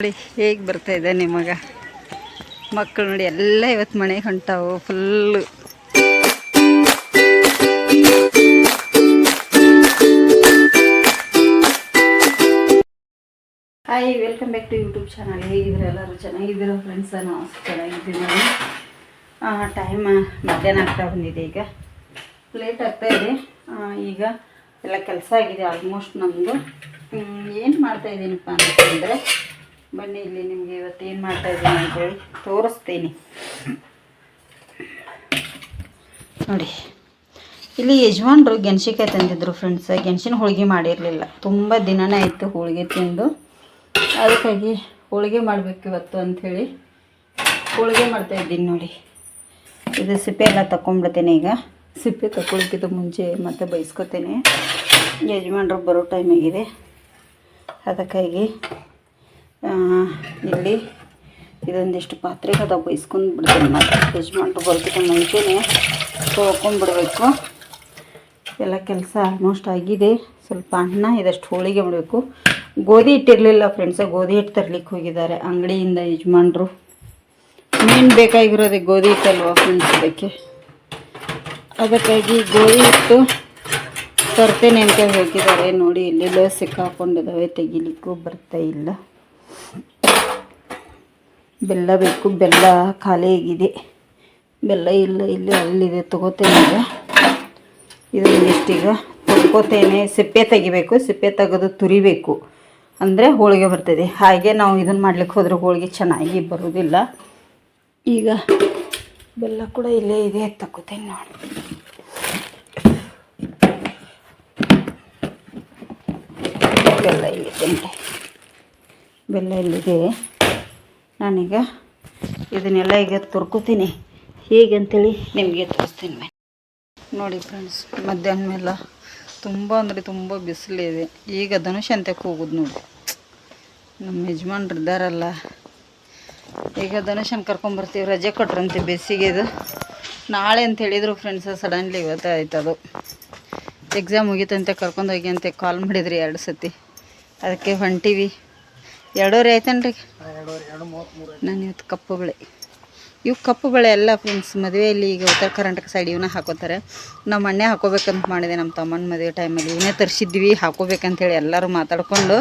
ನೋಡಿ, ಹೇಗೆ ಬರ್ತಾ ಇದೆ ನಿಮಗೆ ಮಕ್ಕಳು ನೋಡಿ, ಎಲ್ಲ ಇವತ್ತು ಮನೆಗೆ ಹೊಂಟಾವು full hi welcome back to YouTube channel ಹೇಗಿದ್ರೆ ಎಲ್ಲರೂ? ಚೆನ್ನಾಗಿದ್ದೀರೋ ಫ್ರೆಂಡ್ಸ್ ನಾವು ಚೆನ್ನಾಗಿದ್ದೀವಿ ನೋಡಿ ಟೈಮ್ ಮಧ್ಯಾಹ್ನ ಆಗ್ತಾ ಬಂದಿದೆ ಈಗ. ಲೇಟ್ ಆಗ್ತಾ ಇದೆ. ಈಗ ಎಲ್ಲ ಕೆಲಸ ಆಗಿದೆ ಆಲ್ಮೋಸ್ಟ್ ನಮ್ಮದು ಏನು ಮಾಡ್ತಾ ಇದ್ದೀನಪ್ಪ ಅಂತಂದರೆ ಬನ್ನಿ, ಇಲ್ಲಿ ನಿಮಗೆ ಇವತ್ತು ಏನು ಮಾಡ್ತಾ ಇದ್ದೀನಿ ಅಂತೇಳಿ ತೋರಿಸ್ತೀನಿ. ನೋಡಿ, ಇಲ್ಲಿ ಯಜಮಾನ್ರು ಗೆಣಸಿಕಾಯಿ ತಂದಿದ್ರು ಫ್ರೆಂಡ್ಸ್ ಗೆಣಸಿನ ಹೋಳಿಗೆ ಮಾಡಿರಲಿಲ್ಲ. ತುಂಬ ದಿನನೇ ಆಯಿತು ಹೋಳಿಗೆ ತಿಂದು. ಅದಕ್ಕಾಗಿ ಹೋಳಿಗೆ ಮಾಡಬೇಕು ಇವತ್ತು ಅಂಥೇಳಿ ಹೋಳಿಗೆ ಮಾಡ್ತಾ ಇದ್ದೀನಿ ನೋಡಿ. ಇದು ಸಿಪ್ಪೆ ಎಲ್ಲ ತಗೊಂಡ್ಬಿಡ್ತೇನೆ ಈಗ. ಸಿಪ್ಪೆ ತಗೊಳಕ್ಕಿದ್ದು ಮುಂಚೆ ಮತ್ತೆ ಬೈಸ್ಕೊತೇನೆ. ಯಜಮಾನ್ರು ಬರೋ ಟೈಮ್ ಆಗಿದೆ. ಅದಕ್ಕಾಗಿ ಇಲ್ಲಿ ಇದೊಂದಿಷ್ಟು ಪಾತ್ರೆ ಅದ ಬೈಸ್ಕೊಂಡು ಬಿಡ್ತೀನಿ ಮತ್ತೆ. ಯಜಮಾನ್ರು ಬರೋದಕ್ಕೆ ಮುಂಚೆನೆ ತೊಳ್ಕೊಂಡ್ಬಿಡ್ಬೇಕು ಎಲ್ಲ ಕೆಲಸ ಆಲ್ಮೋಸ್ಟ್ ಆಗಿದೆ. ಸ್ವಲ್ಪ ಅನ್ನ, ಇದಷ್ಟು ಹೋಳಿಗೆ ಮಾಡಬೇಕು. ಗೋಧಿ ಹಿಟ್ಟಿರಲಿಲ್ಲ ಫ್ರೆಂಡ್ಸ ಗೋಧಿ ಹಿಟ್ಟು ತರ್ಲಿಕ್ಕೆ ಹೋಗಿದ್ದಾರೆ ಅಂಗಡಿಯಿಂದ ಯಜಮಾನ್ರು. ಮೇನ್ ಬೇಕಾಗಿರೋದೇ ಗೋಧಿ ಹಿಟ್ಟಲ್ವಾ ಫ್ರೆಂಡ್ಸ್ ಅದಕ್ಕೆ? ಅದಕ್ಕಾಗಿ ಗೋಧಿ ಹಿಟ್ಟು ತರ್ತೇನೆ ಅಂತ ಹೋಗಿದ್ದಾರೆ ನೋಡಿ ಇಲ್ಲೆಲ್ಲೋ ಸಿಕ್ಕಾಕೊಂಡಿದ್ದಾವೆ ತೆಗಿಲಿಕ್ಕೂ ಬರ್ತಾ ಇಲ್ಲ. ಬೆಲ್ಲ ಬೇಕು, ಬೆಲ್ಲ ಖಾಲಿಯಾಗಿದೆ ಬೆಲ್ಲ ಇಲ್ಲ, ಇಲ್ಲಿ ಅಲ್ಲಿದೆ, ತಗೋತೇನೆ ಈಗ. ಇದನ್ನಷ್ಟೀಗ ತೊಳ್ಕೊತೇನೆ ಸಿಪ್ಪೆ ತೆಗಿಬೇಕು. ಸಿಪ್ಪೆ ತೆಗೆದು ತುರಿಬೇಕು. ಅಂದರೆ ಹೋಳಿಗೆ ಬರ್ತದೆ. ಹಾಗೆ ನಾವು ಇದನ್ನು ಮಾಡ್ಲಿಕ್ಕೆ ಹೋದ್ರೆ ಹೋಳಿಗೆ ಚೆನ್ನಾಗಿ ಬರೋದಿಲ್ಲ. ಈಗ ಬೆಲ್ಲ ಕೂಡ ಇಲ್ಲೇ ಇದೆ. ತಗೋತೇನೆ ನೋಡಿ. ಬೆಲ್ಲ ಇಲ್ಲಿ. ಬೆಲ್ಲ ಇಲ್ಲಿದೆ ನಾನೀಗ ಇದನ್ನೆಲ್ಲ ಈಗ ತುರ್ಕೋತೀನಿ ಹೇಗೆ ಅಂತೇಳಿ ನಿಮಗೆ ತೋರಿಸ್ತೀನಿ. ನೋಡಿ ಫ್ರೆಂಡ್ಸ್ ಮಧ್ಯಾಹ್ನ ಮೇಲೆ ತುಂಬ ಅಂದರೆ ತುಂಬ ಬಿಸಿಲಿದೆ ಈಗ ಧನುಷ್ ಅಂತಕ್ಕೆ ಹೋಗೋದು ನೋಡಿ. ನಮ್ಮ ಯಜಮಾನ್ರು ಇದ್ದಾರಲ್ಲ. ಈಗ ಧನುಷನ್ ಕರ್ಕೊಂಬರ್ತೀವಿ ರಜೆ ಕೊಟ್ರಂತೆ ಬೇಸಿಗೆದು ನಾಳೆ ಅಂತ ಹೇಳಿದರು ಫ್ರೆಂಡ್ಸ್ ಸಡನ್ಲಿ ಇವತ್ತೇ ಆಯ್ತು ಅದು. ಎಕ್ಸಾಮ್ ಮುಗೀತಂತೆ, ಕರ್ಕೊಂಡು ಹೋಗಿ ಅಂತ ಕಾಲ್ ಮಾಡಿದ್ರಿ ಎರಡು ಸತಿ. ಅದಕ್ಕೆ ಹೊಂಟೀವಿ. ಎರಡೂವರೆ ಆಯ್ತೇನ್ರಿ? ನಾನು ಇವತ್ತು ಕಪ್ಪು ಬಳೆ ಇವು ಕಪ್ಪು ಬಳೆ ಎಲ್ಲ ಫ್ರೆಂಡ್ಸ್ ಮದುವೆಯಲ್ಲಿ ಈಗ ಉತ್ತರ ಕರ್ನಾಟಕ ಸೈಡ್ ಇವನ್ನ ಹಾಕೋತಾರೆ. ನಮ್ಮ ಮಣ್ಣೆ ಹಾಕೋಬೇಕಂತ ಮಾಡಿದೆ ನಮ್ಮ ತಮ್ಮನ ಮದುವೆ ಟೈಮಲ್ಲಿ ಇವನ್ನೇ ತರಿಸಿದ್ವಿ ಹಾಕೋಬೇಕಂತೇಳಿ ಎಲ್ಲರೂ ಮಾತಾಡಿಕೊಂಡು.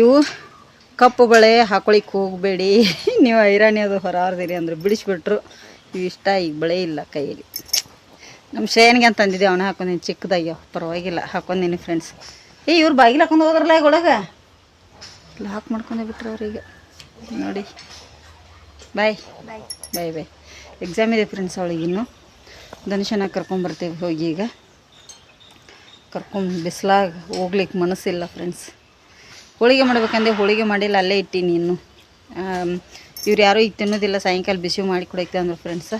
ಇವು ಕಪ್ಪು ಬಳೆ ಹಾಕೊಳಿಕ್ಕೆ ಹೋಗಬೇಡಿ. ನೀವು ಐರಾಣಿ ಅದು ಹೊರಾರ್ದಿರಿ ಅಂದ್ರೆ ಬಿಡಿಸ್ಬಿಟ್ರು. ಇವು ಇಷ್ಟ ಈಗ ಬಳೆ ಇಲ್ಲ ಕೈಯಲ್ಲಿ. ನಮ್ಮ ಶ್ರೇಯನ್ಗೆ ಅಂತ ಅಂದಿದ್ದೆ ಅವನ ಹಾಕೊಂಡಿನಿ ಚಿಕ್ಕದಾಗ್ಯೋ ಪರವಾಗಿಲ್ಲ ಹಾಕೊಂಡಿನಿ ಫ್ರೆಂಡ್ಸ್ ಏ ಇವ್ರು ಬಾಗಿಲು ಹಾಕೊಂಡು ಹೋದ್ರಲ್ಲ ಈಗ ಒಳಗೆ? ಲಾಕ್ ಮಾಡ್ಕೊಂಡೇ ಬಿಟ್ರು ಅವ್ರಿಗೆ. ನೋಡಿ. ಬಾಯ್. ಬಾಯ್. ಬಾಯ್ ಬಾಯ್. ಎಕ್ಸಾಮ್ ಇದೆ ಫ್ರೆಂಡ್ಸ್ ಅವಳಿಗೆ ಇನ್ನು. ಧನುಷನ ಕರ್ಕೊಂಬರ್ತೀವಿ ಹೋಗಿ ಈಗ. ಕರ್ಕೊಂಡು ಬಿಸಿಲಾಗ ಹೋಗ್ಲಿಕ್ಕೆ ಮನಸ್ಸಿಲ್ಲ ಫ್ರೆಂಡ್ಸ್ ಹೋಳಿಗೆ ಮಾಡ್ಬೇಕಂದ್ರೆ ಹೋಳಿಗೆ ಮಾಡಿಲ್ಲ ಅಲ್ಲೇ ಇಟ್ಟೀನಿ ಇನ್ನು. ಇವ್ರು ಯಾರೂ ಈಗ ತಿನ್ನೋದಿಲ್ಲ ಸಾಯಂಕಾಲ ಬಿಸಿ ಮಾಡಿ ಕೊಡೈತೆ ಅಂದ್ರು ಫ್ರೆಂಡ್ಸ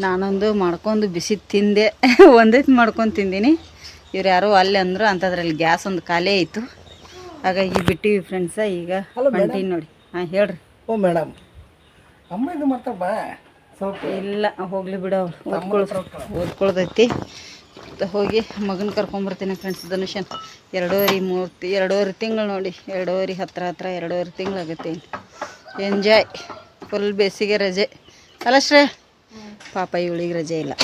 ನಾನೊಂದು ಮಾಡ್ಕೊಂಡು ಬಿಸಿ ತಿಂದೆ. ಒಂದೈತೆ ಮಾಡ್ಕೊಂಡು ತಿಂದೀನಿ. ಇವ್ರು ಯಾರೋ ಅಲ್ಲಿ ಅಂದರು ಅಂಥದ್ರಲ್ಲಿ ಗ್ಯಾಸ್ ಒಂದು ಖಾಲಿ ಆಯಿತು. ಹಾಗಾಗಿ ಬಿಟ್ಟಿವಿ ಫ್ರೆಂಡ್ಸ ಈಗ ಹೊಂಟೀನಿ ನೋಡಿ. ಹಾಂ ಹೇಳ್ರಿ. ಓ ಮೇಡಮ್ ಅಮ್ಮ ಇದು ಮಾಡ್ತಾರ ಬಾ ಸ್ವಲ್ಪ ಇಲ್ಲ ಹೋಗ್ಲಿ ಬಿಡ ಓದ್ಕೊಳ್ ಓದ್ಕೊಳ್ದೈತಿ ಹೋಗಿ ಮಗನ ಕರ್ಕೊಂಬರ್ತೀನಿ ಫ್ರೆಂಡ್ಸ್ ಧನುಷನ್ ಎರಡೂವರೆ ಮೂರ್ತಿ ಎರಡೂವರೆ ತಿಂಗಳು ನೋಡಿ. ಎರಡೂವರೆ ಹತ್ರ ಹತ್ರ ಎರಡೂವರೆ ತಿಂಗಳಾಗುತ್ತೆ ಎಂಜಾಯ್ ಫುಲ್ ಬೇಸಿಗೆ ರಜೆ. ಅಲ್ಲ ಶ್ರೇ ಪಾಪ ಇವಳಿಗೆ ರಜೆ ಇಲ್ಲ.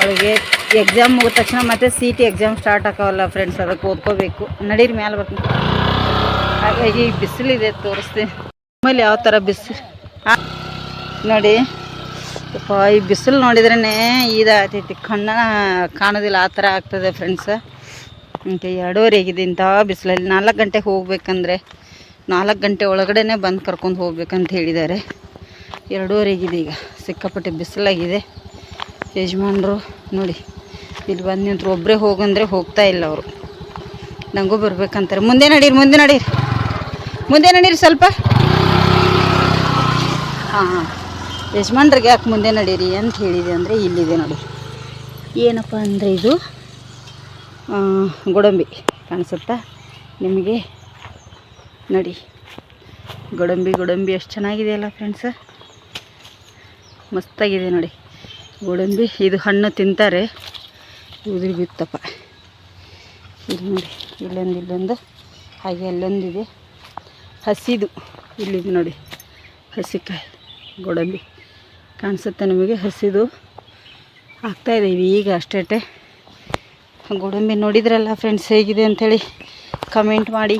ಅವಳಿಗೆ ಎಕ್ಸಾಮ್ ಮುಗಿದ ತಕ್ಷಣ ಮತ್ತೆ ಸಿ ಟಿ ಎಕ್ಸಾಮ್ ಸ್ಟಾರ್ಟ್ ಆಗೋಲ್ಲ ಫ್ರೆಂಡ್ಸ್ ಅದಕ್ಕೆ ಓದ್ಕೋಬೇಕು. ನಡೀರಿ ಮೇಲೆ ಬರ್ತೀನಿ. ಹಾಗಾಗಿ ಬಿಸಿಲಿದೆ ತೋರಿಸ್ತೀನಿ. ಆಮೇಲೆ ಯಾವ ಥರ ಬಿಸಿ ನೋಡಿ. ಈ ಬಿಸಿಲು ನೋಡಿದ್ರೇ ಇದಾಗ್ತೈತಿ. ಕಣ್ಣ ಕಾಣೋದಿಲ್ಲ, ಆ ಥರ ಆಗ್ತದೆ ಫ್ರೆಂಡ್ಸ್ ಮತ್ತು ಎರಡೂವರೆ ಆಗಿದೆ ಇಂಥ ಬಿಸಿಲಲ್ಲಿ. ನಾಲ್ಕು ಗಂಟೆಗೆ ಹೋಗ್ಬೇಕಂದ್ರೆ, ನಾಲ್ಕು ಗಂಟೆ ಒಳಗಡೆನೆ ಬಂದು ಕರ್ಕೊಂಡು ಹೋಗ್ಬೇಕಂತ ಹೇಳಿದ್ದಾರೆ. ಎರಡೂವರೆ ಆಗಿದೆ ಈಗ. ಸಿಕ್ಕಾಪಟ್ಟೆ ಬಿಸಿಲಾಗಿದೆ. ಯಜಮಾನ್ರು ನೋಡಿ, ಇಲ್ಲಿ ಬಂದು ನಿಂತ್ರು. ಒಬ್ಬರೇ ಹೋಗಂದ್ರೆ ಹೋಗ್ತಾ ಇಲ್ಲ ಅವರು. ನನಗೂ ಬರ್ಬೇಕಂತಾರೆ. ಮುಂದೆ ನಡೀರಿ ಮುಂದೆ ನಡೀರಿ. ಮುಂದೆ ನಡೀರಿ ಸ್ವಲ್ಪ. ಹಾಂ ಹಾಂ. ಯಜಮಾನ್ರಿಗೆ ಯಾಕೆ ಮುಂದೆ ನಡೀರಿ ಅಂತ ಹೇಳಿದೆ ಅಂದರೆ ಇಲ್ಲಿದೆ ನೋಡಿ. ಏನಪ್ಪ ಅಂದರೆ ಇದು ಗೋಡಂಬಿ ಕಾಣಿಸುತ್ತಾ? ನಿಮಗೆ ನೋಡಿ. ಗೋಡಂಬಿ ಗೋಡಂಬಿ, ಎಷ್ಟು ಚೆನ್ನಾಗಿದೆ ಅಲ್ಲ ಫ್ರೆಂಡ್ಸ ಮಸ್ತಾಗಿದೆ ನೋಡಿ. ಗೋಡಂಬಿ. ಇದು ಹಣ್ಣು ತಿಂತಾರೆ. ಉದುರಿ ಬಿತ್ತಪ್ಪ. ಇಲ್ಲಿ ನೋಡಿ, ಇಲ್ಲೊಂದು ಇಲ್ಲೊಂದು. ಹಾಗೆ ಅಲ್ಲೊಂದಿದೆ. ಹಸಿದು. ಇಲ್ಲಿದೆ ನೋಡಿ, ಹಸಿಕಾಯಿ, ಗೋಡಂಬಿ. ಕಾಣಿಸುತ್ತೆ ನಿಮಗೆ ಹಸಿದು. ಆಗ್ತಾಯಿದ್ದೀವಿ ಈಗ ಅಷ್ಟೇ ಗೋಡಂಬಿ ನೋಡಿದ್ರಲ್ಲ ಫ್ರೆಂಡ್ಸ್ ಹೇಗಿದೆ ಅಂಥೇಳಿ ಕಮೆಂಟ್ ಮಾಡಿ.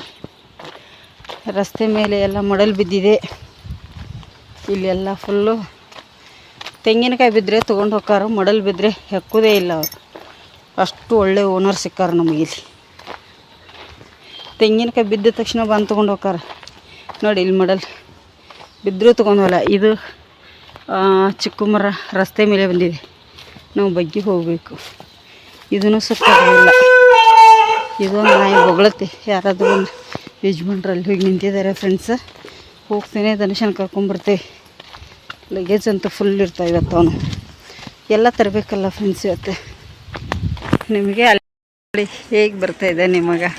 ರಸ್ತೆ ಮೇಲೆ ಎಲ್ಲ ಮೊಡಲು ಬಿದ್ದಿದೆ. ಇಲ್ಲೆಲ್ಲ ಫುಲ್ಲು ತೆಂಗಿನಕಾಯಿ ಬಿದ್ದರೆ ತೊಗೊಂಡು ಹೋಗ್ತಾರೆ ಮಡಲ್ ಬಿದ್ದರೆ ಹೆಕ್ಕೋದೇ ಇಲ್ಲ ಅವರು. ಅಷ್ಟು ಒಳ್ಳೆ ಓನರ್ ಸಿಕ್ಕಾರ ಇಲ್ಲಿ. ತೆಂಗಿನಕಾಯಿ ಬಿದ್ದ ತಕ್ಷಣ ಬಂದು ತೊಗೊಂಡು ಹೋಗ್ತಾರೆ ನೋಡಿ ಇಲ್ಲಿ ಮಡಲ್. ಬಿದ್ದರೂ ತೊಗೊಂಡೋಲ್ಲ ಇದು ಚಿಕ್ಕಮರ ಚಿಕ್ಕ ಮರ ರಸ್ತೆ ಮೇಲೆ ಬಂದಿದೆ. ನಾವು ಬಗ್ಗಿ ಹೋಗಬೇಕು. ಇದನ್ನು ಸುತ್ತಾಗಿಲ್ಲ ಇದೊಂದು ನಾಯಿ ಬೊಗಳತ್ತೆ ಯಾರಾದರೂ ಒಂದು ಯಜಮಾನ್ರಲ್ಲಿ ಹೋಗಿ ನಿಂತಿದ್ದಾರೆ ಫ್ರೆಂಡ್ಸ್ ಹೋಗ್ತೇನೆ ದನಶನ ಕರ್ಕೊಂಬರ್ತೇವೆ ಲಗೇಜ್ ಅಂತೂ ಫುಲ್ ಇರ್ತಾ ಇವತ್ತು ಅವನು. ಎಲ್ಲ ತರಬೇಕಲ್ಲ ಫ್ರೆಂಡ್ಸ್ ಇವತ್ತೆ. ನಿಮಗೆ ಅಲ್ಲಿ ಹೇಗೆ ಬರ್ತಾಯಿದೆ ನಿಮಗೆ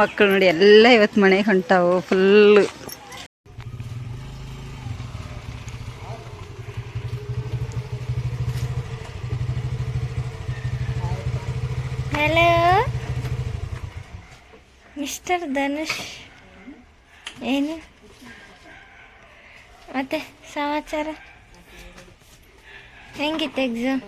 ಮಕ್ಕಳು ನೋಡಿ ಎಲ್ಲ ಇವತ್ತು ಮನೆಗೆ ಹೊಂಟಾವು ಫುಲ್ಲು ಹಲೋ ಮಿಸ್ಟರ್ ಧನುಷ್ ಏನು? ಮತ್ತೆ ಸಮಾಚಾರ? ಹೆಂಗಿತ್ತು ಎಕ್ಸಾಮ್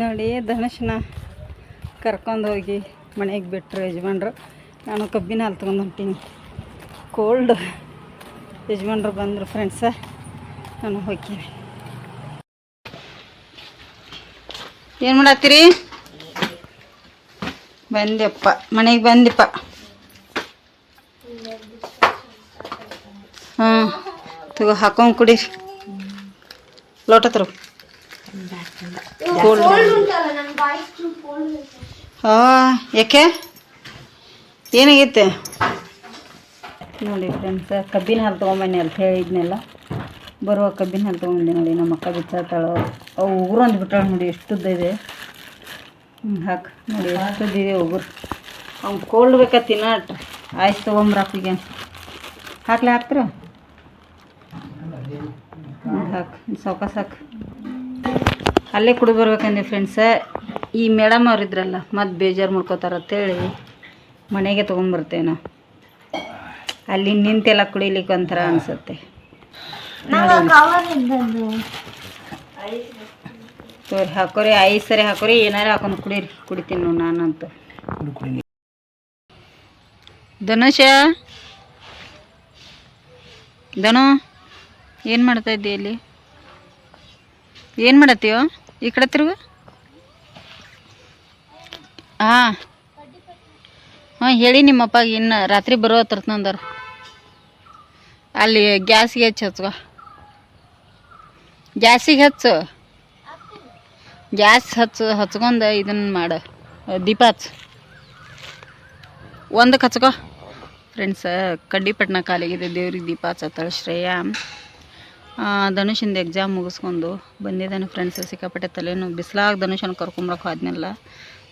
ನೋಡಿ, ಧನುಷನ ಕರ್ಕೊಂಡು ಹೋಗಿ ಮನೆಗೆ ಬಿಟ್ಟರು ಯಜಮಾನ್ರು. ನಾನು ಕಬ್ಬಿನ ಹಾಲು ತೊಗೊಂಡು ಹೊಂಟೀನಿ. ಕೋಲ್ಡ್ ಯಜಮಾನ್ರು ಬಂದರು ಫ್ರೆಂಡ್ಸ ನಾನು ಹೋಗ್ತೀನಿ. ಏನು ಮಾಡತ್ತೀರಿ? ಬಂದೆಪ್ಪ. ಮನೆಗೆ ಬಂದಿಪ್ಪ. ಹಾಂ ತಗೋ, ಹಾಕೊಂಡು ಕುಡೀರಿ ಲೋಟ ತರು. ಹಾ, ಯಾಕೆ? ಏನಾಗೈತೆ? ನೋಡಿ ಫ್ರೆಂಡ್ಸ್ ಕಬ್ಬಿನ ಹಾಲು ತೊಗೊಂಬನ್ನಿ ಅಂತ ಹೇಳಿದ್ನೆಲ್ಲ. ಬರುವ ಕಬ್ಬಿನ ಹಾಲು ನೋಡಿ, ನಮ್ಮ ಅಕ್ಕ ಬಿಚ್ಚಾತಾಳು ಅವು ಉಗುರು ಅಂತ ಬಿಟ್ಟಾಳು ನೋಡಿ ಎಷ್ಟು ಇದೆ. ಹ್ಞೂ ಹಾಕಿ. ನೋಡಿ ಎಷ್ಟುದ್ದಿದೆ ಉಗುರು. ಅವ್ನು ಕೋಲ್ಡ್ ಬೇಕಾ ತಿನ್ನಾಟ. ಆಯ್ತು ತೊಗೊಂಬ್ರಾಕಿಗೆ ಹಾಕ್ಲೆ, ಹಾಕ್ತೀರ? ಹ್ಞೂ ಹಾಕಿ. ಸಾವ್ಕಾಸ ಹಾಕು. ಅಲ್ಲೇ ಕುಡಿ ಬರ್ಬೇಕಂದೆ ಫ್ರೆಂಡ್ಸ ಈ ಮೇಡಮ್ ಅವ್ರು ಇದ್ರಲ್ಲ ಮತ್ತೆ ಬೇಜಾರು ಮಾಡ್ಕೋತಾರ ಅಂತೇಳಿ ಮನೆಗೆ ತೊಗೊಂಬರ್ತೇವೆ ನಾವು ಅಲ್ಲಿ ನಿಂತೆಲ್ಲ ಕುಡಿಲಿಕ್ಕೆ ಒಂಥರ ಅನಿಸುತ್ತೆ. ತೋರಿ ಹಾಕೋರಿ ಐದು ಸರಿ ಹಾಕೋರಿ ಏನಾರ ಹಾಕೊಂಡು ಕುಡೀರಿ ಕುಡಿತೀನಿ ನೋಡಿ ನಾನಂತ ಕುಡಿ ಕುಡಿ. ಧನುಷ? ಧನು ಏನು ಮಾಡ್ತಾ ಇದ್ದೀಯ ಇಲ್ಲಿ? ಏನು ಮಾಡತ್ತೀಯೋ? ಈ ಕಡೆ ತಿರುಗು. ಹಾಂ. ಹಾಂ ಹೇಳಿ ನಿಮ್ಮಪ್ಪ ಇನ್ನು ರಾತ್ರಿ ಬರೋ ತರ್ತಂದಾರ ಅಲ್ಲಿ ಗ್ಯಾಸ್ಗೆ ಹಚ್ಚಿ ಹಚ್ಕೋ ಗ್ಯಾಸಿಗೆ ಹಚ್ಚು. ಗ್ಯಾಸ್ ಹಚ್ಚು, ಹಚ್ಕೊಂಡು ಇದನ್ನು ಮಾಡು. ದೀಪ ಹಚ್ಚು. ಒಂದಕ್ಕೆ ಹಚ್ಕೋ. ಫ್ರೆಂಡ್ಸ ಕಡ್ಡಿಪಟ್ಟಣ ಕಾಲಿಗಿದೆ, ದೇವ್ರಿಗೆ ದೀಪ ಹಚ್ಚತ್ತಾಳೆ ಶ್ರೇಯಾ. ಧನುಷಿಂದ ಎಕ್ಸಾಮ್ ಮುಗಿಸ್ಕೊಂಡು ಬಂದಿದ್ದಾನೆ ಫ್ರೆಂಡ್ಸ್ ಸಿಕ್ಕಾಪಟ್ಟೆ ತಲೆನೋವು. ಬಿಸಿಲಾಗ ಧನುಷನ ಕರ್ಕೊಂಬರಕ್ಕೆ ಹೋದ್ನೆಲ್ಲ,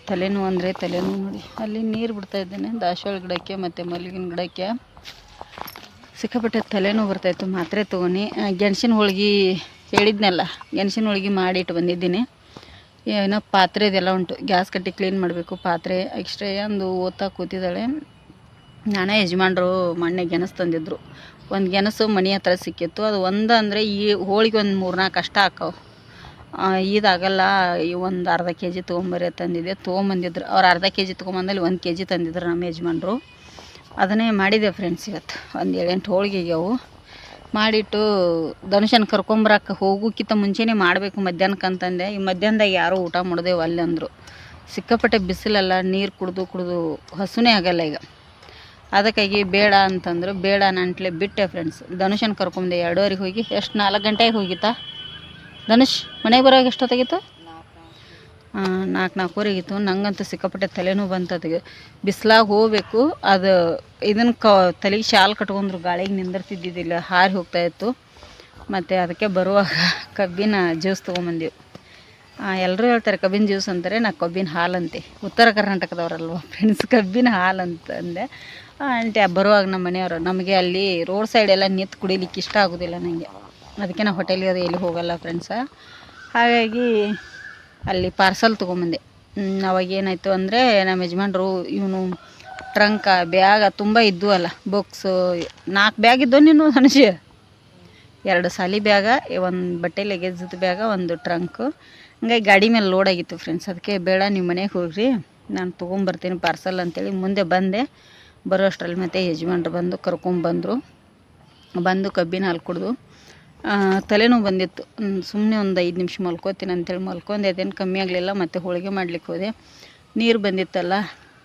ತಲೆನೋವು ಅಂದರೆ ತಲೆನೋವು ನೋಡಿ. ಅಲ್ಲಿ ನೀರು ಬಿಡ್ತಾ ಇದ್ದೇನೆ, ದಾಸವಾಳ ಗಿಡಕ್ಕೆ ಮತ್ತು ಮಲ್ಲಿಗಿನ ಗಿಡಕ್ಕೆ. ಸಿಕ್ಕಾಪಟ್ಟೆ ತಲೆನೋವು ಬರ್ತಾಯಿತ್ತು ಮಾತ್ರೆ ತೊಗೊಂಡು. ಗೆಣಸಿನ ಹೋಳ್ಗೆ ಹೇಳಿದ್ನಲ್ಲ, ಗೆಣಸಿನ ಹೋಳಿಗೆ ಮಾಡಿಟ್ಟು ಬಂದಿದ್ದೀನಿ. ಏನೋ ಪಾತ್ರೆದೆಲ್ಲ ಉಂಟು, ಗ್ಯಾಸ್ ಕಟ್ಟಿ ಕ್ಲೀನ್ ಮಾಡಬೇಕು, ಪಾತ್ರೆ. ಎಕ್ಸ್ಟ್ರಾ ಒಂದು ಓದ್ತಾ ಕೂತಿದ್ದಾಳೆ. ನಾನೇ ಯಜಮಾನ್ರು ಮೊನ್ನೆ ಗೆಣಸು ತಂದಿದ್ರು. ಒಂದು ಗೆಣಸು ಮನೆ ಹತ್ರ ಸಿಕ್ಕಿತ್ತು. ಅದು ಒಂದು ಅಂದರೆ ಈ ಹೋಳಿಗೆ ಒಂದು ಮೂರ್ನಾಲ್ಕು ಅಷ್ಟ ಹಾಕವು. ಇದಾಗಲ್ಲ, ಈ ಒಂದು ಅರ್ಧ ಕೆ ಜಿ ತೊಗೊಂಬರೆ ತಂದಿದ್ದೆ. ತೊಗೊಂಬಂದಿದ್ರು. ಅವ್ರು ಅರ್ಧ ಕೆ ಜಿ ತೊಗೊಂಬಂದಲ್ಲಿ ಒಂದು ಕೆ ಜಿ ತಂದಿದ್ರು ನಮ್ಮ ಯಜಮಾನ್ರು. ಅದನ್ನೇ ಮಾಡಿದೆ ಫ್ರೆಂಡ್ಸ್ ಇವತ್ತು. ಒಂದು ಏಳೆಂಟು ಹೋಳಿಗೆ ಆಗ್ಯಾವು ಮಾಡಿಟ್ಟು ಧನುಷನ್ ಕರ್ಕೊಂಬರಕ್ಕೆ ಹೋಗೋಕ್ಕಿಂತ ಮುಂಚೆನೇ ಮಾಡಬೇಕು ಮಧ್ಯಾಹ್ನಕ್ಕೆ ಅಂತಂದೆ. ಈ ಮಧ್ಯಾಹ್ನದಾಗ ಯಾರೂ ಊಟ ಮಾಡಿದೆವು ಅಲ್ಲಿ ಅಂದರು. ಸಿಕ್ಕಾಪಟ್ಟೆ ಬಿಸಿಲಲ್ಲ, ನೀರು ಕುಡಿದು ಕುಡಿದು ಹಸುನೇ ಆಗಲ್ಲ ಈಗ. ಅದಕ್ಕಾಗಿ ಬೇಡ ಅಂತಂದ್ರು. ಬೇಡ ನಂಟ್ಲೆ ಬಿಟ್ಟೆ ಫ್ರೆಂಡ್ಸ್ ಧನುಷನ್ ಕರ್ಕೊಂಡೆ ಎರಡೂವರೆಗೆ ಹೋಗಿ. ಎಷ್ಟು ನಾಲ್ಕು ಗಂಟೆಗೆ ಹೋಗಿತ್ತಾ? ಧನುಷ್, ಮನೆಗೆ ಬರೋವಾಗ ಎಷ್ಟೊತ್ತಾಗಿತ್ತು? ನಾಲ್ಕು ನಾಲ್ಕೂವರೆಗಿತ್ತು ನಂಗಂತೂ ಸಿಕ್ಕಾಪಟ್ಟೆ ತಲೆನೋವು ಬಂತು ಅದಕ್ಕೆ ಬಿಸಿಲಾಗ ಹೋಗಬೇಕು. ಅದು ಇದನ್ನು ಕ ತಲೆಗೆ ಶಾಲ್ ಕಟ್ಕೊಂಡ್ರು, ಗಾಳಿಗೆ ನಿಂದಿರ್ತಿದ್ದಿದ್ದಿಲ್ಲ, ಹಾರಿ ಹೋಗ್ತಾ ಇತ್ತು. ಮತ್ತು ಅದಕ್ಕೆ ಬರುವಾಗ ಕಬ್ಬಿನ ಜ್ಯೂಸ್ ತೊಗೊಂಬಂದೆವು. ಎಲ್ಲರೂ ಹೇಳ್ತಾರೆ, ಕಬ್ಬಿನ ಜ್ಯೂಸ್ ಅಂತಾರೆ ನಾ ಕಬ್ಬಿನ ಹಾಲು ಅಂತೆ. ಉತ್ತರ ಕರ್ನಾಟಕದವರಲ್ವ ಫ್ರೆಂಡ್ಸ್ ಕಬ್ಬಿನ ಹಾಲು ಅಂತಂದೆ ಆಂಟಿ ಬರುವಾಗ ನಮ್ಮ ಮನೆಯವರು, ನಮಗೆ ಅಲ್ಲಿ ರೋಡ್ ಸೈಡ್ ಎಲ್ಲ ನಿಂತು ಕುಡಿಲಿಕ್ಕೆ ಇಷ್ಟ ಆಗೋದಿಲ್ಲ ನನಗೆ ಅದಕ್ಕೆ ನಾವು ಹೋಟೆಲ್ಗೆ ಅದು ಎಲ್ಲಿ ಹೋಗಲ್ಲ ಫ್ರೆಂಡ್ಸ ಹಾಗಾಗಿ ಅಲ್ಲಿ ಪಾರ್ಸಲ್ ತೊಗೊಂಬಂದೆ. ಅವಾಗ ಏನಾಯಿತು ಅಂದರೆ ನಮ್ಮ ಯಜಮಾನ್ರು ಇವನು ಟ್ರಂಕ ಬ್ಯಾಗ ತುಂಬ ಇದ್ದು ಅಲ್ಲ ಬುಕ್ಸು ನಾಲ್ಕು ಬ್ಯಾಗ್ ಇದ್ದವು ನೀನು ಮನುಷ್ಯ ಎರಡು ಸಾಲಿ ಬ್ಯಾಗ ಒಂದು ಬಟ್ಟೆ ಲಗೇಜದ ಬ್ಯಾಗ ಒಂದು ಟ್ರಂಕು ಹಂಗಾಗಿ ಗಾಡಿ ಮೇಲೆ ಲೋಡ್ ಆಗಿತ್ತು ಫ್ರೆಂಡ್ಸ್ ಅದಕ್ಕೆ ಬೇಡ ನಿಮ್ಮ ಮನೆಗೆ ಹೋಗ್ರಿ. ನಾನು ತೊಗೊಂಬರ್ತೀನಿ ಪಾರ್ಸಲ್ ಅಂತೇಳಿ ಮುಂದೆ ಬಂದೆ. ಬರೋ ಅಷ್ಟರಲ್ಲಿ ಮತ್ತೆ ಯಜಮಾನ್ರು ಬಂದು ಕರ್ಕೊಂಬಂದರು. ಬಂದು ಕಬ್ಬಿನ ಹಾಲು ಕುಡಿದು. ತಲೆನೋವು ಬಂದಿತ್ತು. ಸುಮ್ಮನೆ ಒಂದು ಐದು ನಿಮಿಷ ಮಲ್ಕೋತೀನಿ ಅಂತೇಳಿ ಮಲ್ಕೊಂಡೆ. ಅದೇನು ಕಮ್ಮಿ ಆಗಲಿಲ್ಲ, ಮತ್ತು ಹೋಳಿಗೆ ಮಾಡ್ಲಿಕ್ಕೆ ಹೋದೆ. ನೀರು ಬಂದಿತ್ತಲ್ಲ,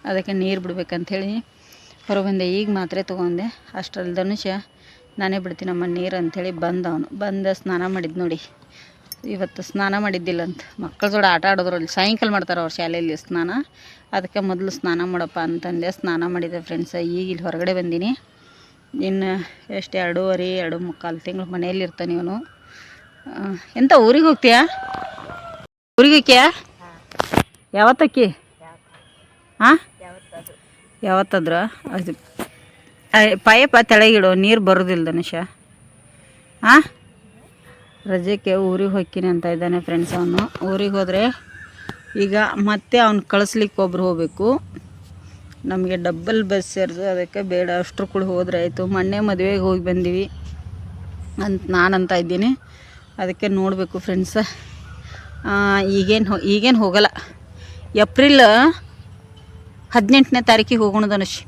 ಅದಕ್ಕೆ ನೀರು ಬಿಡ್ಬೇಕಂಥೇಳಿ ಹೊರಬಂದೆ. ಬಂದೆ ಈಗ ಮಾತ್ರ ತೊಗೊಂಡೆ. ಅಷ್ಟರಲ್ಲಿ ಧನುಷ, ನಾನೇ ಬಿಡ್ತೀನಮ್ಮ ನೀರು ಅಂಥೇಳಿ ಬಂದ ಅವನು ಬಂದ ಸ್ನಾನ ಮಾಡಿದ್ದು ನೋಡಿ. ಇವತ್ತು ಸ್ನಾನ ಮಾಡಿದ್ದಿಲ್ಲ ಅಂತ ಮಕ್ಕಳ ಜೋಡ ಆಟ ಆಡೋದ್ರಲ್ಲಿ ಸಾಯಂಕಾಲ ಮಾಡ್ತಾರೆ ಅವ್ರ ಶಾಲೆಯಲ್ಲಿ ಸ್ನಾನ. ಅದಕ್ಕೆ ಮೊದಲು ಸ್ನಾನ ಮಾಡಪ್ಪ ಅಂತಂದೆ. ಸ್ನಾನ ಮಾಡಿದೆ ಫ್ರೆಂಡ್ಸ. ಈಗ ಇಲ್ಲಿ ಹೊರಗಡೆ ಬಂದೀನಿ. ಇನ್ನು ಎಷ್ಟು, ಎರಡೂವರೆ, ಎರಡು ಮುಕ್ಕಾಲು ತಿಂಗಳು ಮನೆಯಲ್ಲಿ ಇರ್ತಾನೆ ಇವನು. ಎಂತ ಊರಿಗೆ ಹೋಗ್ತೀಯಾ? ಊರಿಗೆ ಹೋಗ್ಯಾ ಯಾವತ್ತಕ್ಕಿ? ಹಾಂ ಯಾವತ್ತಾದ್ರ? ಅದು ಪಾಯಪ್ಪ ತೆಳಗಿಡು, ನೀರು ಬರೋದಿಲ್ಲ ಧನುಷ. ಹಾಂ ರಜೆಗೆ ಊರಿಗೆ ಹೋಗ್ತೀನಿ ಅಂತ ಇದ್ದಾನೆ ಫ್ರೆಂಡ್ಸ್ ಅವನು. ಊರಿಗೆ ಹೋದರೆ ಈಗ ಮತ್ತೆ ಅವ್ನು ಕಳಿಸ್ಲಿಕ್ಕೆ ಒಬ್ರು ಹೋಗಬೇಕು. ನಮಗೆ ಡಬ್ಬಲ್ ಬಸ್ ಸೇರಿದು, ಅದಕ್ಕೆ ಬೇಡ, ಅಷ್ಟ್ರು ಕೂಡ ಹೋದರೆ ಆಯಿತು. ಮೊನ್ನೆ ಮದುವೆಗೆ ಹೋಗಿ ಬಂದೀವಿ ಅಂತ ನಾನು ಅಂತ ಇದ್ದೀನಿ. ಅದಕ್ಕೆ ನೋಡಬೇಕು ಫ್ರೆಂಡ್ಸ ಈಗೇನು ಹೋ, ಈಗೇನು ಹೋಗಲ್ಲ. ಏಪ್ರಿಲ್ ಹದಿನೆಂಟನೇ ತಾರೀಕಿಗೆ ಹೋಗೋಣ ಧನುಷ್.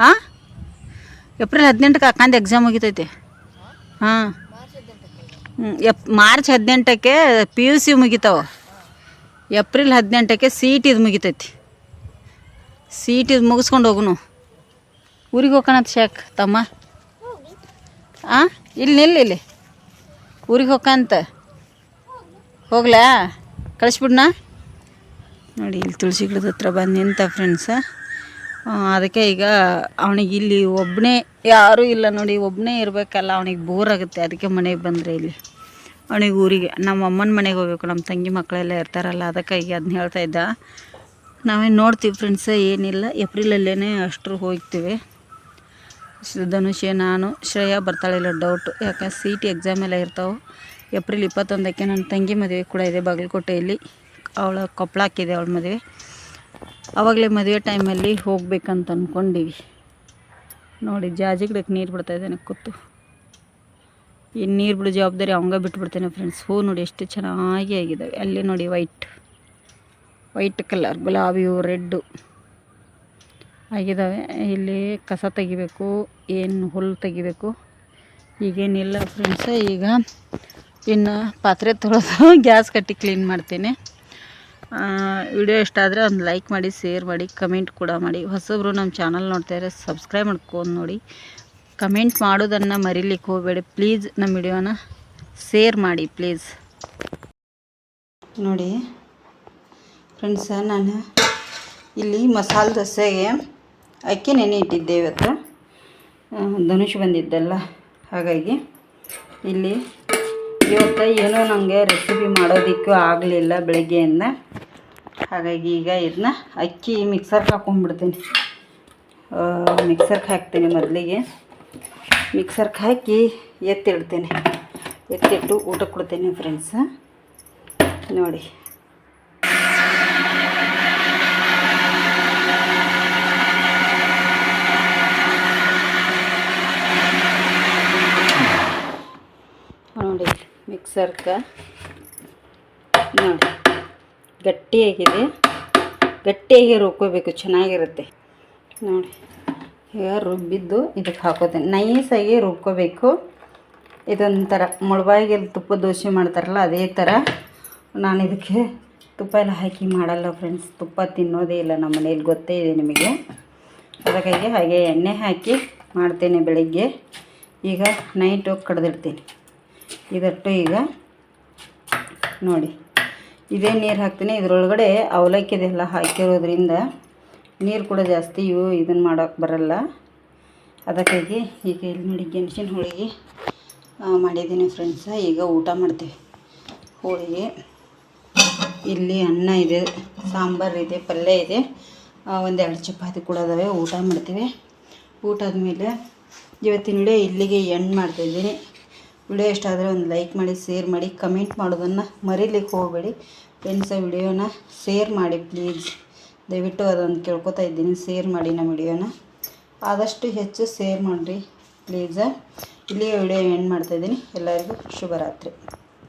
ಹಾಂ ಏಪ್ರಿಲ್ ಹದಿನೆಂಟಕ್ಕೆ ಅಕ್ಕಂದು ಎಕ್ಸಾಮ್ ಮುಗಿತೈತೆ. ಹಾಂ. ಎಪ್, ಮಾರ್ಚ್ ಹದಿನೆಂಟಕ್ಕೆ ಪಿ ಯು ಸಿ ಮುಗಿತಾವ. ಏಪ್ರಿಲ್ ಹದಿನೆಂಟಕ್ಕೆ ಸಿ ಇ ಮುಗಿತೈತಿ. ಸಿ ಇದು ಮುಗಿಸ್ಕೊಂಡು ಹೋಗುನು. ಊರಿಗೆ ಹೋಗೋಣಂತ ಶಾಕ್, ತಮ್ಮ? ಆ? ಇಲ್ಲಿ ನಿಲ್ಲ ಇಲ್ಲಿ. ಊರಿಗೆ ಹೋಗಂತ ಹೋಗ್ಲಾ? ಕಳಿಸ್ಬಿಡ್ನಾ? ನೋಡಿ, ಇಲ್ಲಿ ತುಳಸಿ ಗಿಡದ ಹತ್ರ ಬಂದು ನಿಂತ ಫ್ರೆಂಡ್ಸ ಅದಕ್ಕೆ ಈಗ ಅವನಿಗೆ ಇಲ್ಲಿ ಒಬ್ಬನೇ ಯಾರೂ ಇಲ್ಲ ನೋಡಿ ಒಬ್ಬನೇ ಇರಬೇಕಲ್ಲ, ಅವನಿಗೆ ಬೋರ್ ಆಗುತ್ತೆ. ಅದಕ್ಕೆ ಮನೆಗೆ ಬಂದರೆ ಇಲ್ಲಿ. ಅವನಿಗೆ ಊರಿಗೆ ನಮ್ಮ ಅಮ್ಮನ ಮನೆಗೆ ಹೋಗ್ಬೇಕು ನಮ್ಮ ತಂಗಿ ಮಕ್ಕಳೆಲ್ಲ ಇರ್ತಾರಲ್ಲ ಅದಕ್ಕೆ ಈಗ ಅದನ್ನ ಹೇಳ್ತಾ ಇದ್ದ. ನಾವೇನು ನೋಡ್ತೀವಿ ಫ್ರೆಂಡ್ಸ ಏನಿಲ್ಲ. ಏಪ್ರಿಲಲ್ಲೇ ಅಷ್ಟರು ಹೋಗ್ತೀವಿ. ಧನುಷೆ, ನಾನು, ಶ್ರೇಯಾ ಬರ್ತಾಳಿಲ್ಲ ಡೌಟು ಯಾಕೆ ಸಿ ಟಿ ಎಕ್ಸಾಮ್ ಎಲ್ಲ ಇರ್ತಾವೆ. ಏಪ್ರಿಲ್ ಇಪ್ಪತ್ತೊಂದಕ್ಕೆ ನನ್ನ ತಂಗಿ ಮದುವೆ ಕೂಡ ಇದೆ ಬಾಗಲಕೋಟೆಯಲ್ಲಿ. ಅವಳ ಕೊಪ್ಪಳ ಹಾಕಿದೆ ಅವಳ ಮದುವೆ. ಆವಾಗಲೇ ಮದುವೆ ಟೈಮಲ್ಲಿ ಹೋಗಬೇಕಂತ ಅಂದ್ಕೊಂಡಿವಿ ನೋಡಿ, ಜಾಜಿ ಗಿಡಕ್ಕೆ ನೀರು ಬಿಡ್ತಾ ನನಗೆ ಕೂತು. ಈ ನೀರು ಬಿಡೋ ಜವಾಬ್ದಾರಿ ಅವಂಗ ಬಿಟ್ಬಿಡ್ತೇನೆ ಫ್ರೆಂಡ್ಸ್ ಹೂ ನೋಡಿ, ಎಷ್ಟು ಚೆನ್ನಾಗಿ ಆಗಿದ್ದಾವೆ. ಅಲ್ಲಿ ನೋಡಿ ವೈಟ್ ವೈಟ್ ಕಲರ್, ಗುಲಾಬಿ ಹೂ ರೆಡ್ಡು ಆಗಿದ್ದಾವೆ ಇಲ್ಲಿ ಕಸ ತೆಗಿಬೇಕು, ಏನು ಹುಲ್ಲು ತೆಗಿಬೇಕು, ಈಗೇನಿಲ್ಲ ಫ್ರೆಂಡ್ಸ ಈಗ ಇನ್ನು ಪಾತ್ರೆ ತೊಳೆದು ಗ್ಯಾಸ್ ಕಟ್ಟಿ ಕ್ಲೀನ್ ಮಾಡ್ತೀನಿ. ವಿಡಿಯೋ ಇಷ್ಟ ಆದರೆ ಒಂದು ಲೈಕ್ ಮಾಡಿ ಶೇರ್ ಮಾಡಿ ಕಮೆಂಟ್ ಕೂಡ ಮಾಡಿ. ಹೊಸಬ್ರು ನಮ್ಮ ಚಾನಲ್ ನೋಡ್ತಾಯಿದ್ರೆ ಸಬ್ಸ್ಕ್ರೈಬ್ ಮಾಡ್ಕೊಂಡು ನೋಡಿ. ಕಮೆಂಟ್ ಮಾಡೋದನ್ನು ಮರಿಲಿಕ್ಕೆ ಹೋಗಬೇಡಿ. ಪ್ಲೀಸ್ ನಮ್ಮ ವಿಡಿಯೋನ ಶೇರ್ ಮಾಡಿ ಪ್ಲೀಸ್ ನೋಡಿ. ಫ್ರೆಂಡ್ಸ ನಾನು ಇಲ್ಲಿ ಮಸಾಲೆ ದೋಸೆಗೆ ಅಕ್ಕಿ ನೆನೆ ಇಟ್ಟಿದ್ದೆ ಇವತ್ತು ಧನುಷ್ ಬಂದಿದ್ದಲ್ಲ, ಹಾಗಾಗಿ ಇಲ್ಲಿ ಇವತ್ತು ಏನೋ ನನಗೆ ರೆಸಿಪಿ ಮಾಡೋದಕ್ಕೂ ಆಗಲಿಲ್ಲ ಬೆಳಗ್ಗೆಯಿಂದ. ಹಾಗಾಗಿ ಈಗ ಇದನ್ನ ಅಕ್ಕಿ ಮಿಕ್ಸರ್ಗೆ ಹಾಕೊಂಡ್ಬಿಡ್ತೀನಿ. ಮಿಕ್ಸರ್ಗೆ ಹಾಕ್ತೀನಿ ಮೊದಲಿಗೆ. ಮಿಕ್ಸರ್ಗೆ ಹಾಕಿ ಎತ್ತಿಡ್ತೀನಿ. ಎತ್ತಿಟ್ಟು ಊಟ ಕೊಡ್ತೀನಿ ಫ್ರೆಂಡ್ಸ ನೋಡಿ. ಮಿಕ್ಸರ್ಗೆ ನೋಡಿ. ಗಟ್ಟಿಯಾಗಿದೆ. ಗಟ್ಟಿಯಾಗಿ ರುಬ್ಕೋಬೇಕು, ಚೆನ್ನಾಗಿರುತ್ತೆ. ನೋಡಿ. ಈಗ ರುಬ್ಬಿದ್ದು ಇದಕ್ಕೆ ಹಾಕೋದೆ ನೈಸಾಗಿ ರುಬ್ಕೋಬೇಕು. ಇದೊಂಥರ ಮುಳಬಾಯಿಗೆ ತುಪ್ಪ ದೋಸೆ ಮಾಡ್ತಾರಲ್ಲ, ಅದೇ ಥರ. ನಾನು ಇದಕ್ಕೆ ತುಪ್ಪ ಎಲ್ಲ ಹಾಕಿ ಮಾಡಲ್ಲ ಫ್ರೆಂಡ್ಸ್ ತುಪ್ಪ ತಿನ್ನೋದೇ ಇಲ್ಲ, ನಮ್ಮ ಮನೇಲಿ ಗೊತ್ತೇ ಇದೆ ನಿಮಗೆ. ಅದಕ್ಕಾಗಿ ಹಾಗೆ ಎಣ್ಣೆ ಹಾಕಿ ಮಾಡ್ತೇನೆ ಬೆಳಗ್ಗೆ. ಈಗ ನೈಟು ಕಡ್ದಿಡ್ತೀನಿ. ಇದಟ್ಟು ಈಗ ನೋಡಿ. ಇದೇ ನೀರು ಹಾಕ್ತೀನಿ. ಇದರೊಳಗಡೆ ಅವಲಕ್ಕಿದೆಲ್ಲ ಹಾಕಿರೋದ್ರಿಂದ ನೀರು ಕೂಡ ಜಾಸ್ತಿ ಇವು ಇದನ್ನು ಮಾಡೋಕ್ಕೆ ಬರಲ್ಲ. ಅದಕ್ಕಾಗಿ ಈಗ ಇಲ್ಲಿ ನೋಡಿ ಗೆಣಸಿನ ಹೋಳಿಗೆ ಮಾಡಿದ್ದೀನಿ ಫ್ರೆಂಡ್ಸ ಈಗ ಊಟ ಮಾಡ್ತೀವಿ. ಹೋಳಿಗೆ. ಇಲ್ಲಿ ಅನ್ನ ಇದೆ, ಸಾಂಬಾರು ಇದೆ, ಪಲ್ಯ ಇದೆ. ಒಂದೆರಡು ಚಪಾತಿ ಕೂಡ ಅದಾವೆ. ಊಟ ಮಾಡ್ತೀವಿ. ಊಟ ಆದಮೇಲೆ ಇವತ್ತಿನ ಇಲ್ಲಿಗೆ ಎಂಡ್ ಮಾಡ್ತಾಯಿದ್ದೀನಿ ವಿಡಿಯೋ ಇಷ್ಟ ಆದರೆ ಒಂದು ಲೈಕ್ ಮಾಡಿ, ಶೇರ್ ಮಾಡಿ, ಕಮೆಂಟ್ ಮಾಡೋದನ್ನು ಮರೀಲಿಕ್ಕೆ ಹೋಗಬೇಡಿ. ಫ್ರೆಂಡ್ಸ ವಿಡಿಯೋನ ಶೇರ್ ಮಾಡಿ ಪ್ಲೀಸ್ ದಯವಿಟ್ಟು ಅದೊಂದು ಕೇಳ್ಕೊತಾ ಇದ್ದೀನಿ, ಶೇರ್ ಮಾಡಿ ನಮ್ಮ ವಿಡಿಯೋನ. ಆದಷ್ಟು ಹೆಚ್ಚು ಶೇರ್ ಮಾಡಿರಿ ಪ್ಲೀಸ ಇಲ್ಲಿಯ ವಿಡಿಯೋ ಎಂಡ್ ಮಾಡ್ತಾಯಿದ್ದೀನಿ ಎಲ್ಲರಿಗೂ ಶುಭರಾತ್ರಿ.